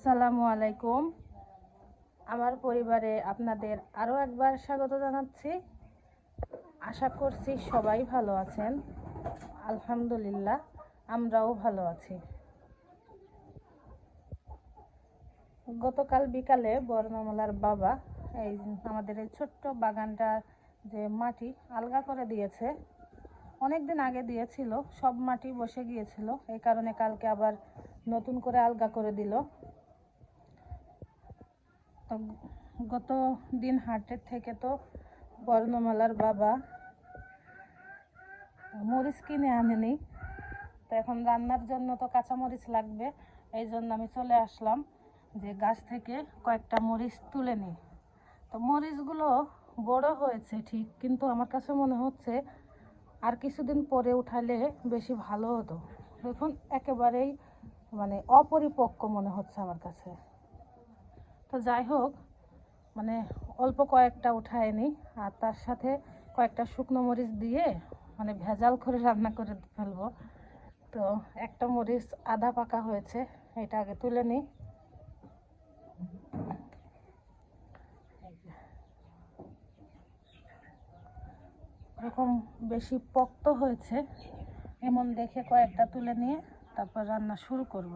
আসসালামু আলাইকুম। আমার পরিবারে আপনাদের আরও একবার স্বাগত জানাচ্ছি। আশা করছি সবাই ভালো আছেন। আলহামদুলিল্লাহ, আমরাও ভালো আছি। গতকাল বিকালে বর্ণমালার বাবা এই আমাদের এই ছোট্ট বাগানটা যে মাটি আলগা করে দিয়েছে অনেক দিন আগে দিয়েছিল, সব মাটি বসে গিয়েছিল। এই কারণে কালকে আবার নতুন করে আলগা করে দিল। গত দিন হাটের থেকে তো বর্ণমালার বাবা মরিচ কিনে আনেনি। তো এখন রান্নার জন্য তো কাঁচামরিচ লাগবে। এই জন্য আমি চলে আসলাম যে গাছ থেকে কয়েকটা মরিচ তুলে নিই। তো মরিচগুলো বড় হয়েছে ঠিক, কিন্তু আমার কাছে মনে হচ্ছে আর কিছুদিন পরে উঠালে বেশি ভালো হতো। দেখুন, একেবারেই মানে অপরিপক্ক মনে হচ্ছে আমার কাছে। তো যাই হোক মানে অল্প কয়েকটা উঠায় নিই আর তার সাথে কয়েকটা শুকনো মরিচ দিয়ে মানে ভেজাল করে রান্না করে ফেলব। তো একটা মরিচ আধা পাকা হয়েছে, এটা আগে তুলে নিই এরকম বেশি পক্ত হয়েছে, এমন দেখে কয়েকটা তুলে নিয়ে তারপর রান্না শুরু করব।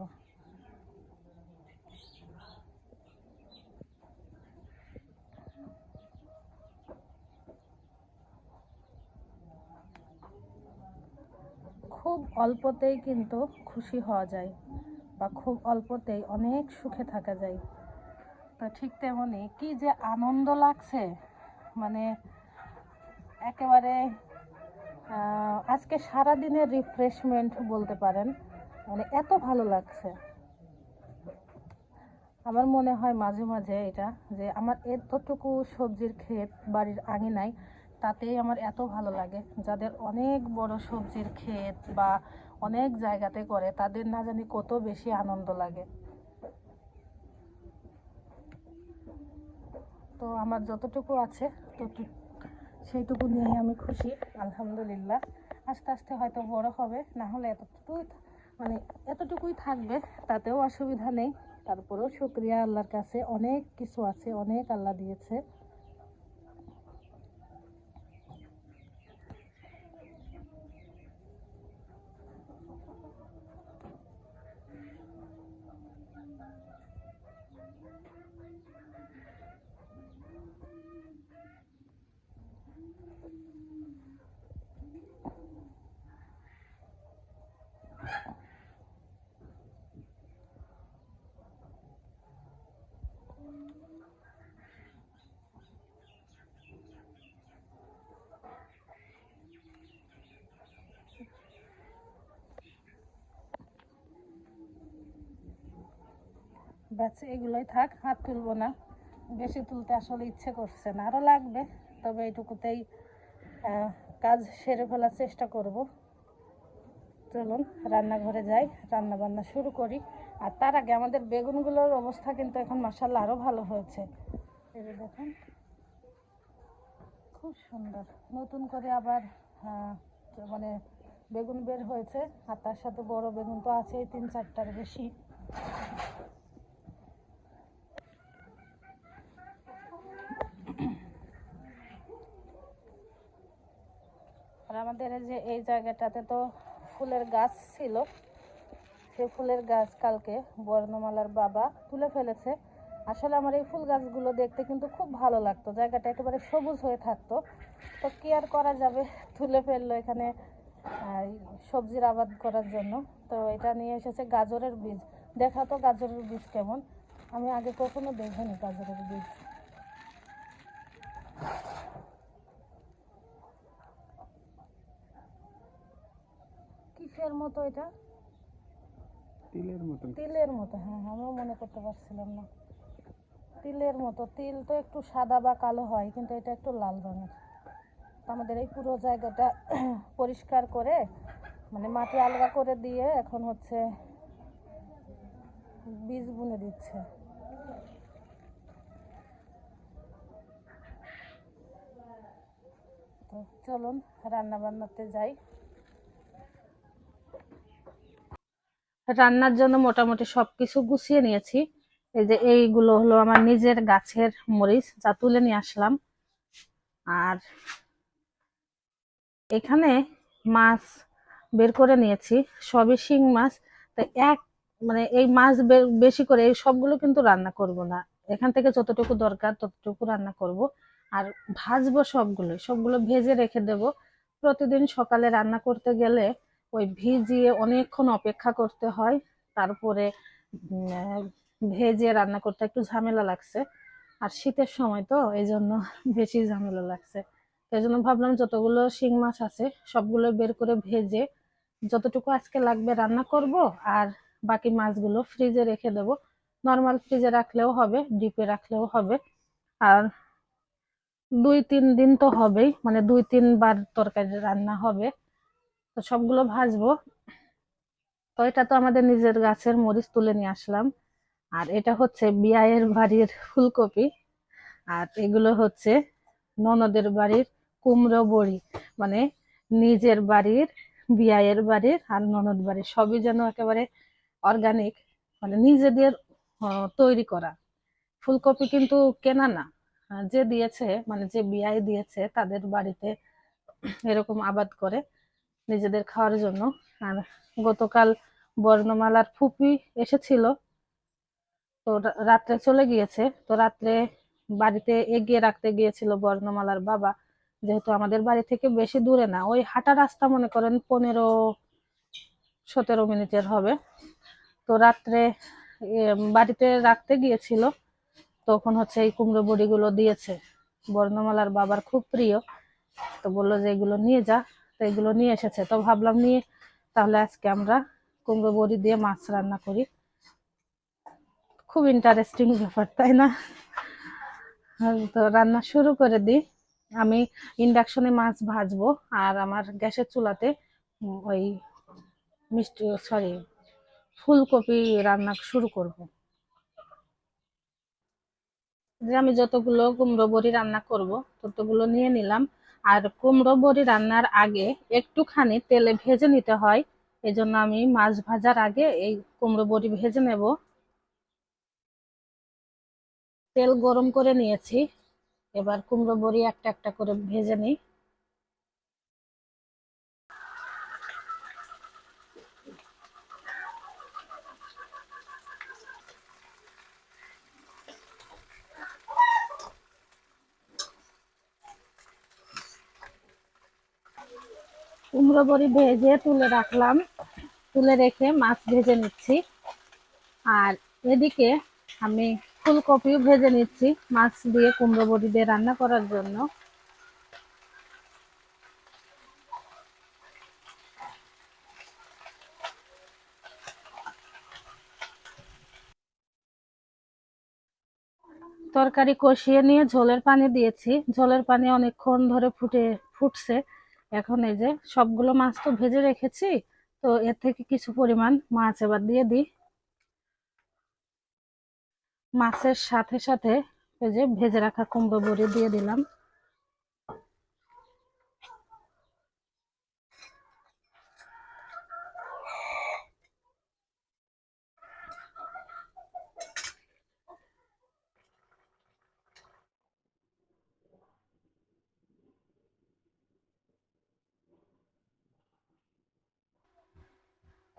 খুব অল্পতেই কিন্তু খুশি হওয়া যায় বা খুব অল্পতেই অনেক সুখে থাকা যায়। তো ঠিক তেমনি কি যে আনন্দ লাগছে? মানে একেবারে আজকে সারা দিনের রিফ্রেশমেন্ট বলতে পারেন মানে এত ভালো লাগছে। আমার মনে হয় মাঝে মাঝে এটা যে আমার এতটুকু সবজির ক্ষেত বাড়ির আঙিনায় তাতেই আমার এত ভালো লাগে। যাদের অনেক বড় সবজির ক্ষেত বা অনেক জায়গাতে করে, তাদের না জানি কত বেশি আনন্দ লাগে। তো আমার যতটুকু আছে, ততটুকু, সেইটুকু নিয়ে আমি খুশি, আলহামদুলিল্লাহ। আস্তে আস্তে হয়তো বড় হবে, না হলে এতটুকুই মানে এতটুকুই থাকবে, তাতেও অসুবিধা নেই। তারপরেও শুক্রিয়া আল্লাহর কাছে অনেক কিছু আছে, অনেক আল্লাহ দিয়েছে। ব্যাস এগুলোই থাক, হাত তুলবো না। বেশি তুলতে আসলে ইচ্ছে করছে না। আরও লাগবে, তবে এইটুকুতেই কাজ সেরে ফেলার চেষ্টা করব। চলুন, রান্নাঘরে যাই রান্না বান্না শুরু করি। আর তার আগে আমাদের বেগুনগুলোর অবস্থা কিন্তু এখন মাসাল্লাহ আরও ভালো হয়েছে। এই দেখুন, খুব সুন্দর। নতুন করে আবার মানে বেগুন বের হয়েছে, আর তার সাথে বড় বেগুন তো আছেই, তিন চারটার বেশি। আর যে এই জায়গাটাতে তো ফুলের গাছ ছিল সেই ফুলের গাছ কালকে বর্ণমালার বাবা তুলে ফেলেছে। আসলে আমার এই ফুল গাছগুলো দেখতে কিন্তু খুব ভালো লাগতো, জায়গাটা একেবারে সবুজ হয়ে থাকতো। তো কি আর করা যাবে? তুলে ফেলল এখানে সবজির আবাদ করার জন্য। তো এটা নিয়ে এসেছে গাজরের বীজ। দেখা তো গাজরের বীজ কেমন? আমি আগে কখনো দেখিনি গাজরের বীজ। কিসের মতো এটা? তিলের মতো। তিলের মতো হ্যাঁ আমিও মনে করতে পারছিলাম না। তিলের মতো তিল তো একটু সাদা বা কালো হয় কিন্তু এটা একটু লাল রঙের। আমাদের এই পুরো জায়গাটা পরিষ্কার করে মানে মাটি আলগা করে দিয়ে এখন হচ্ছে বীজ বুনে দিচ্ছে। তো চলুন রান্না বান্নাতে যাই। রান্নার জন্য মোটামুটি সব কিছু গুছিয়ে নিয়েছি। এই যে এইগুলো হলো আমার নিজের গাছের মরিচ, যা তুলে নিয়ে আসলাম। আর এখানে মাছ বের করে নিয়েছি, সবই শিং মাছ। তো এক মানে এই মাছ বেশি করে এই সবগুলো কিন্তু রান্না করব না। এখান থেকে যতটুকু দরকার ততটুকু রান্না করব। আর ভাজবো সবগুলো সবগুলো ভেজে রেখে দেব। প্রতিদিন সকালে রান্না করতে গেলে ওই ভিজিয়ে অনেকক্ষণ অপেক্ষা করতে হয়। তারপরে ভেজে রান্না করতে একটু ঝামেলা লাগছে। আর শীতের সময় তো এই জন্য বেশি ঝামেলা লাগছে। এই জন্য ভাবলাম যতগুলো শিং মাছ আছে, সবগুলো বের করে ভেজে যতটুকু আজকে লাগবে রান্না করব আর বাকি মাছগুলো ফ্রিজে রেখে দেব। নর্মাল ফ্রিজে রাখলেও হবে, ডিপে রাখলেও হবে। আর দুই তিন দিন তো হবেই মানে দুই তিনবার তরকারি রান্না হবে। তো সবগুলো ভাজবো। তো এটা তো আমাদের নিজের গাছের মরিচ তুলে নিয়ে আসলাম। আর এটা হচ্ছে বিয়ায়ের বাড়ির ফুলকপি। আর এগুলো হচ্ছে ননদের বাড়ির কুমড়ো বড়ি। মানে নিজের বাড়ির বিয়ায়ের বাড়ির আর ননদ বাড়ির। সবই যেন একেবারে অর্গানিক মানে নিজেদের তৈরি করা। ফুলকপি কিন্তু কেনা না। যে দিয়েছে মানে যে বিয়ায় দিয়েছে, তাদের বাড়িতে এরকম আবাদ করে। নিজেদের খাওয়ার জন্য। আর গতকাল বর্ণমালার ফুপি এসেছিল। তো রাত্রে চলে গিয়েছে। তো রাত্রে বাড়িতে এগিয়ে রাখতে গিয়েছিল বর্ণমালার বাবা। যেহেতু আমাদের বাড়ি থেকে বেশি দূরে না, ওই হাঁটা রাস্তা মনে করেন পনেরো, সতেরো মিনিটের হবে। তো রাত্রে বাড়িতে রাখতে গিয়েছিল। তখন হচ্ছে এই কুমড়ো বড়িগুলো দিয়েছে। বর্ণমালার বাবার খুব প্রিয়। তো বলল যে এগুলো নিয়ে যা। তো এগুলো নিয়ে এসেছে। তো ভাবলাম নিয়ে তাহলে আজকে আমরা কুমড়ো বড়ি দিয়ে মাছ রান্না করি। খুব ইন্টারেস্টিং ব্যাপার, তাই না? তো রান্না শুরু করে দিই। আমি ইন্ডাকশনে মাছ ভাজবো আর আমার গ্যাসের চুলাতে ওই মিষ্টি সরি ফুলকপি রান্না শুরু করব। যে আমি যতগুলো কুমড়ো বড়ি রান্না করব, ততগুলো নিয়ে নিলাম। আর কুমড়ো বড়ি রান্নার আগে একটুখানি তেলে ভেজে নিতে হয়। এজন্য আমি মাছ ভাজার আগে এই কুমড়ো বড়ি ভেজে নেব। তেল গরম করে নিয়েছি। এবার কুমড়ো বড়ি একটা একটা করে ভেজে নিই। কুমড়ো বড়ি ভেজে তুলে রাখলাম। তুলে রেখে মাছ ভেজে নিচ্ছি। আর এদিকে আমি ফুলকপিও ভেজে নিচ্ছি মাছ দিয়ে কুমড়ো বড়ি দিয়ে রান্না করার জন্য। তরকারি কষিয়ে নিয়ে ঝোলের পানি দিয়েছি। ঝোলের পানি অনেকক্ষণ ধরে ফুটে, ফুটছে। এখন এই যে সবগুলো মাছ তো ভেজে রেখেছি, তো এর থেকে কিছু পরিমাণ মাছ এবার দিয়ে দিই। মাছের সাথে সাথে ওই যে ভেজে রাখা কুমড়ো বড়ি দিয়ে দিলাম।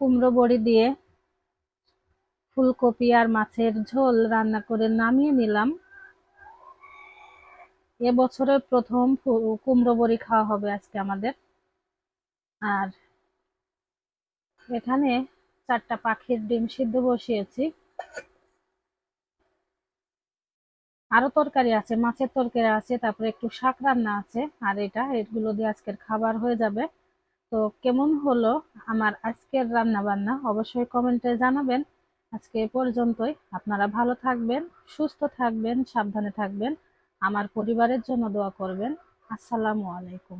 কুমড়ো বড়ি দিয়ে ফুলকপি আর মাছের ঝোল রান্না করে নামিয়ে নিলাম। এবছরের প্রথম কুমড়ো বড়ি খাওয়া হবে আজকে আমাদের। আর এখানে চারটা পাখির ডিম সিদ্ধ বসিয়েছি। আরও তরকারি আছে, মাছের তরকারি আছে, তারপরে একটু শাক রান্না আছে, আর এটা, এগুলো দিয়ে আজকের খাবার হয়ে যাবে। তো কেমন হলো আমার আজকের রান্না বান্না অবশ্যই কমেন্টে জানাবেন। আজকে এ পর্যন্তই। আপনারা ভালো থাকবেন, সুস্থ থাকবেন, সাবধানে থাকবেন। আমার পরিবারের জন্য দোয়া করবেন। আসসালামু আলাইকুম।